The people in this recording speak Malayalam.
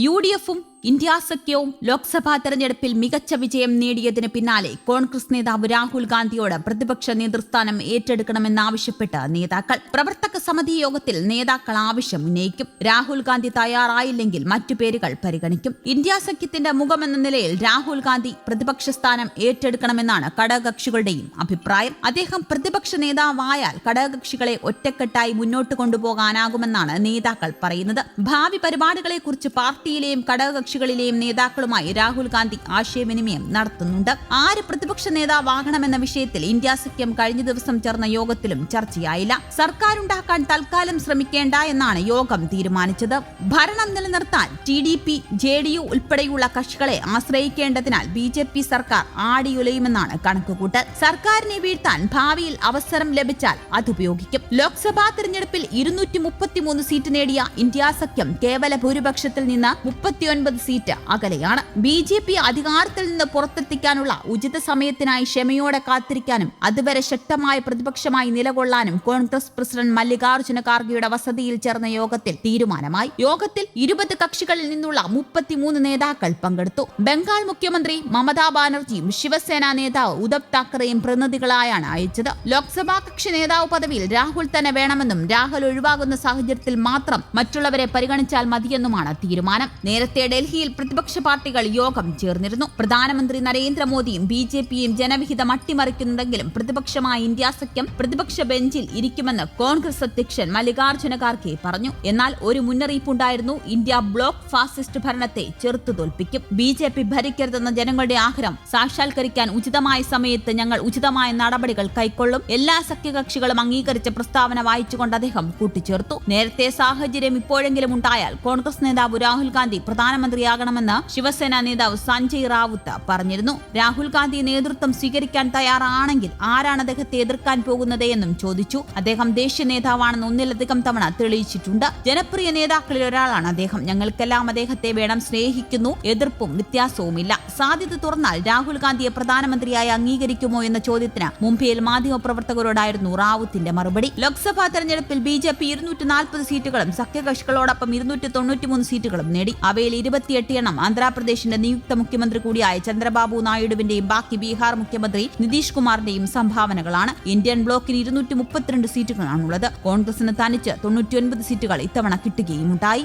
യു ഡി എഫും ഇന്ത്യ സഖ്യവും ലോക്സഭാ തെരഞ്ഞെടുപ്പിൽ മികച്ച വിജയം നേടിയതിന് പിന്നാലെ കോൺഗ്രസ് നേതാവ് രാഹുൽ ഗാന്ധിയോട് പ്രതിപക്ഷ നേതൃസ്ഥാനം ഏറ്റെടുക്കണമെന്നാവശ്യപ്പെട്ട് നേതാക്കൾ പ്രവർത്തക സമിതി യോഗത്തിൽ നേതാക്കൾ ആവശ്യം ഉന്നയിക്കും. രാഹുൽ ഗാന്ധി തയ്യാറായില്ലെങ്കിൽ മറ്റു പേരുകൾ പരിഗണിക്കും. ഇന്ത്യ സഖ്യത്തിന്റെ മുഖമെന്ന നിലയിൽ രാഹുൽ ഗാന്ധി പ്രതിപക്ഷ സ്ഥാനം ഏറ്റെടുക്കണമെന്നാണ് ഘടകകക്ഷികളുടെയും അഭിപ്രായം. അദ്ദേഹം പ്രതിപക്ഷ നേതാവായാൽ ഘടകകക്ഷികളെ ഒറ്റക്കെട്ടായി മുന്നോട്ട് കൊണ്ടുപോകാനാകുമെന്നാണ് നേതാക്കൾ പറയുന്നത്. ഭാവി പരിപാടികളെക്കുറിച്ച് പാർട്ടിയിലെയും ഘടകകക്ഷികളിലെയും നേതാക്കളുമായി രാഹുൽ ഗാന്ധി ആശയവിനിമയം നടത്തുന്നുണ്ട്. ആര് പ്രതിപക്ഷ നേതാവാകണമെന്ന വിഷയത്തിൽ ഇന്ത്യ സഖ്യം കഴിഞ്ഞ ദിവസം ചേർന്ന യോഗത്തിലും ചർച്ചയായില്ല. സർക്കാരുണ്ടാക്കാൻ തൽക്കാലം ശ്രമിക്കേണ്ട എന്നാണ് യോഗം തീരുമാനിച്ചത്. ഭരണം നിലനിർത്താൻ T D P J D U ഉൾപ്പെടെയുള്ള കക്ഷികളെ ആശ്രയിക്കേണ്ടതിനാൽ ബി ജെ പി സർക്കാർ ആടിയുലയുമെന്നാണ് കണക്കുകൂട്ടൽ. സർക്കാരിനെ വീഴ്ത്താൻ ഭാവിയിൽ അവസരം ലഭിച്ചാൽ അതുപയോഗിക്കും. ലോക്സഭാ തെരഞ്ഞെടുപ്പിൽ ഇരുന്നൂറ്റി മുപ്പത്തിമൂന്ന് സീറ്റ് നേടിയ ഇന്ത്യ സഖ്യം കേവല ഭൂരിപക്ഷത്തിൽ നിന്ന് മുപ്പത്തിയൊൻപത് സീറ്റ് അകലെയാണ്. ബി ജെ പി അധികാരത്തിൽ നിന്ന് പുറത്തെത്തിക്കാനുള്ള ഉചിത സമയത്തിനായി ക്ഷമയോടെ കാത്തിരിക്കാനും അതുവരെ ശക്തമായ പ്രതിപക്ഷമായി നിലകൊള്ളാനും കോൺഗ്രസ് പ്രസിഡന്റ് മല്ലികാർജുന ഖാർഗെയുടെ വസതിയിൽ ചേർന്ന യോഗത്തിൽ തീരുമാനമായി. യോഗത്തിൽ ഇരുപത് കക്ഷികളിൽ നിന്നുള്ള മുപ്പത്തിമൂന്ന് നേതാക്കൾ പങ്കെടുത്തു. ബംഗാൾ മുഖ്യമന്ത്രി മമതാ ബാനർജിയും ശിവസേന നേതാവ് ഉദ്ധവ് താക്കറെയും പ്രതിനിധികളായാണ് അയച്ചത്. ലോക്സഭാ കക്ഷി നേതാവ് പദവിയിൽ രാഹുൽ തന്നെ വേണമെന്നും രാഹുൽ ഒഴിവാകുന്ന സാഹചര്യത്തിൽ മാത്രം മറ്റുള്ളവരെ പരിഗണിച്ചാൽ മതിയെന്നുമാണ് തീരുമാനം. നേരത്തെ ഡൽഹിയിൽ പ്രതിപക്ഷ പാർട്ടികൾ യോഗം ചേർന്നിരുന്നു. പ്രധാനമന്ത്രി നരേന്ദ്രമോദിയും ബി ജെ പിയും ജനവിഹിതം അട്ടിമറിക്കുന്നുണ്ടെങ്കിലും പ്രതിപക്ഷമായ ഇന്ത്യ സഖ്യം പ്രതിപക്ഷ ബെഞ്ചിൽ ഇരിക്കുമെന്ന് കോൺഗ്രസ് അധ്യക്ഷൻ മല്ലികാർജുന ഖാർഗെ പറഞ്ഞു. എന്നാൽ ഒരു മുന്നറിയിപ്പുണ്ടായിരുന്നു. ഇന്ത്യ ബ്ലോക്ക് ഫാസിസ്റ്റ് ഭരണത്തെ ചെറുത്തു തോൽപ്പിക്കും. ബി ജെ പി ഭരിക്കരുതെന്ന ജനങ്ങളുടെ ആഗ്രഹം സാക്ഷാത്കരിക്കാൻ ഉചിതമായ സമയത്ത് ഞങ്ങൾ ഉചിതമായ നടപടികൾ കൈക്കൊള്ളും. എല്ലാ സഖ്യകക്ഷികളും അംഗീകരിച്ച പ്രസ്താവന വായിച്ചുകൊണ്ട് അദ്ദേഹം കൂട്ടിച്ചേർത്തു. നേരത്തെ സാഹചര്യം ഇപ്പോഴെങ്കിലും ഉണ്ടായാൽ കോൺഗ്രസ് നേതാവ് രാഹുൽ ഗാന്ധി പ്രധാനമന്ത്രിയാകണമെന്ന് ശിവസേന നേതാവ് സഞ്ജയ് റാവുത്ത് പറഞ്ഞിരുന്നു. രാഹുൽ ഗാന്ധി നേതൃത്വം സ്വീകരിക്കാൻ തയ്യാറാണെങ്കിൽ ആരാണ് അദ്ദേഹത്തെ എതിർക്കാൻ പോകുന്നത് എന്നും ചോദിച്ചു. അദ്ദേഹം ദേശീയ നേതാവാണെന്ന് ഒന്നിലധികം തവണ തെളിയിച്ചിട്ടുണ്ട്. ജനപ്രിയ നേതാക്കളിൽ ഒരാളാണ് അദ്ദേഹം. ഞങ്ങൾക്കെല്ലാം അദ്ദേഹത്തെ വേണം സ്നേഹിക്കുന്നു. എതിർപ്പും വ്യത്യാസവുമില്ല. സാധ്യത തുറന്നാൽ രാഹുൽ ഗാന്ധിയെ പ്രധാനമന്ത്രിയായി അംഗീകരിക്കുമോ എന്ന ചോദ്യത്തിന് മുംബൈയിൽ മാധ്യമപ്രവർത്തകരോടായിരുന്നു റാവുത്തിന്റെ മറുപടി. ലോക്സഭാ തെരഞ്ഞെടുപ്പിൽ ബി ജെ പി ഇരുന്നൂറ്റി നാൽപ്പത് സീറ്റുകളും സഖ്യകക്ഷികളോടൊപ്പം ഇരുന്നൂറ്റി തൊണ്ണൂറ്റിമൂന്ന് സീറ്റുകളും നേടി. അവയിൽ ഇരുപത്തിയെട്ട് എണ്ണം ആന്ധ്രാപ്രദേശിന്റെ നിയുക്ത മുഖ്യമന്ത്രി കൂടിയായ ചന്ദ്രബാബു നായിഡുവിന്റെയും ബാക്കി ബീഹാർ മുഖ്യമന്ത്രി നിതീഷ് കുമാറിന്റെയും സംഭാവനകളാണ്. ഇന്ത്യൻ ബ്ലോക്കിന് ഇരുന്നൂറ്റി മുപ്പത്തിരണ്ട് സീറ്റുകളാണുള്ളത്. കോൺഗ്രസിന് തനിച്ച് തൊണ്ണൂറ്റിയൊൻപത് സീറ്റുകൾ ഇത്തവണ കിട്ടുകയുമുണ്ടായി.